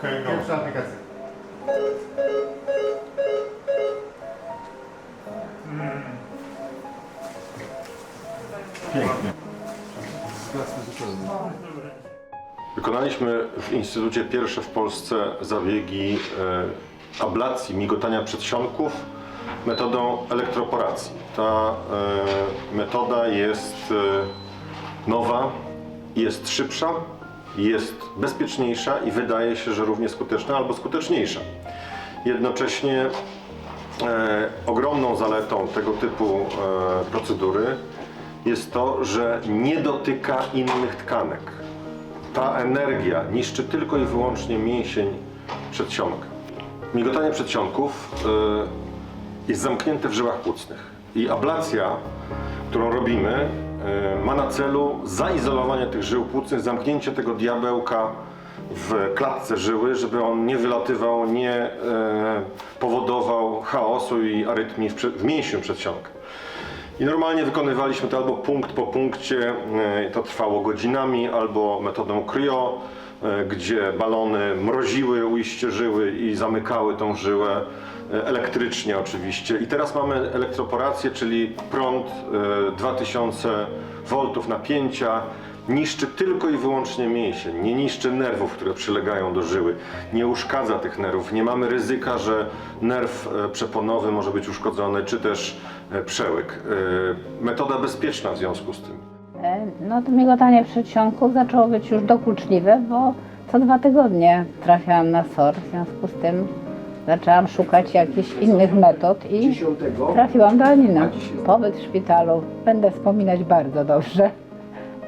Okej, go. Pierwsza aplikacja. Pięknie. Wykonaliśmy w Instytucie pierwsze w Polsce zabiegi e, ablacji, migotania przedsionków metodą elektroporacji. Ta e, metoda jest e, nowa, jest szybsza, jest bezpieczniejsza i wydaje się, że równie skuteczna albo skuteczniejsza. Jednocześnie e, ogromną zaletą tego typu e, procedury jest to, że nie dotyka innych tkanek. Ta energia niszczy tylko i wyłącznie mięsień przedsionka. Migotanie przedsionków e, jest zamknięte w żyłach płucnych i ablacja, którą robimy, ma na celu zaizolowanie tych żył płucnych, zamknięcie tego diabełka w klatce żyły, żeby on nie wylatywał, nie e, powodował chaosu i arytmii w, mięsiu przedsionka. I normalnie wykonywaliśmy to albo punkt po punkcie, e, to trwało godzinami, albo metodą cryo, e, gdzie balony mroziły ujście żyły i zamykały tą żyłę e, elektrycznie oczywiście. I teraz mamy elektroporację, czyli prąd e, 2000 V napięcia, niszczy tylko i wyłącznie mięsień, nie niszczy nerwów, które przylegają do żyły, nie uszkadza tych nerwów, nie mamy ryzyka, że nerw e, przeponowy może być uszkodzony, czy też e, przełyk. E, Metoda bezpieczna w związku z tym. No to migotanie przedsionków zaczęło być już dokuczliwe, bo co dwa tygodnie trafiałam na SOR, w związku z tym zaczęłam szukać jakichś innych metod i trafiłam do Anina. Pobyt w szpitalu będę wspominać bardzo dobrze,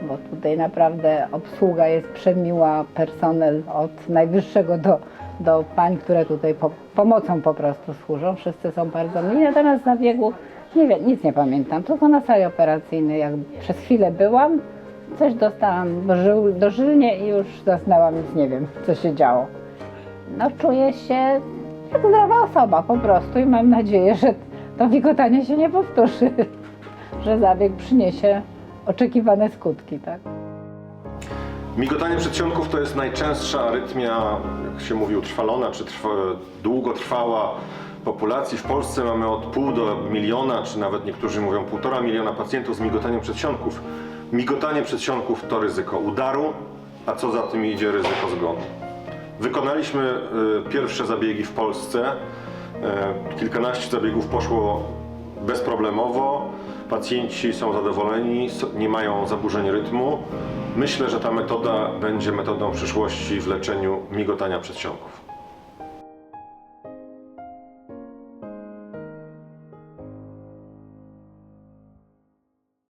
bo tutaj naprawdę obsługa jest przemiła, personel od najwyższego do, do pań, które tutaj po, pomocą po prostu służą. Wszyscy są bardzo mili, natomiast na biegu nie wiem, nic nie pamiętam, tylko na sali operacyjnej, jak przez chwilę byłam, coś dostałam dożył, dożylnie i już zasnęłam, nic nie wiem, co się działo. No czuję się jak zdrowa osoba po prostu i mam nadzieję, że to wigotanie się nie powtórzy, że zabieg przyniesie oczekiwane skutki, tak? Migotanie przedsionków to jest najczęstsza arytmia, jak się mówi, utrwalona czy trwa, długotrwała populacji. W Polsce mamy od pół do miliona, czy nawet niektórzy mówią półtora miliona pacjentów z migotaniem przedsionków. Migotanie przedsionków to ryzyko udaru, a co za tym idzie ryzyko zgonu. Wykonaliśmy y, pierwsze zabiegi w Polsce. Y, kilkanaście zabiegów poszło bezproblemowo. Pacjenci są zadowoleni, nie mają zaburzeń rytmu. Myślę, że ta metoda będzie metodą przyszłości w leczeniu migotania przedsionków.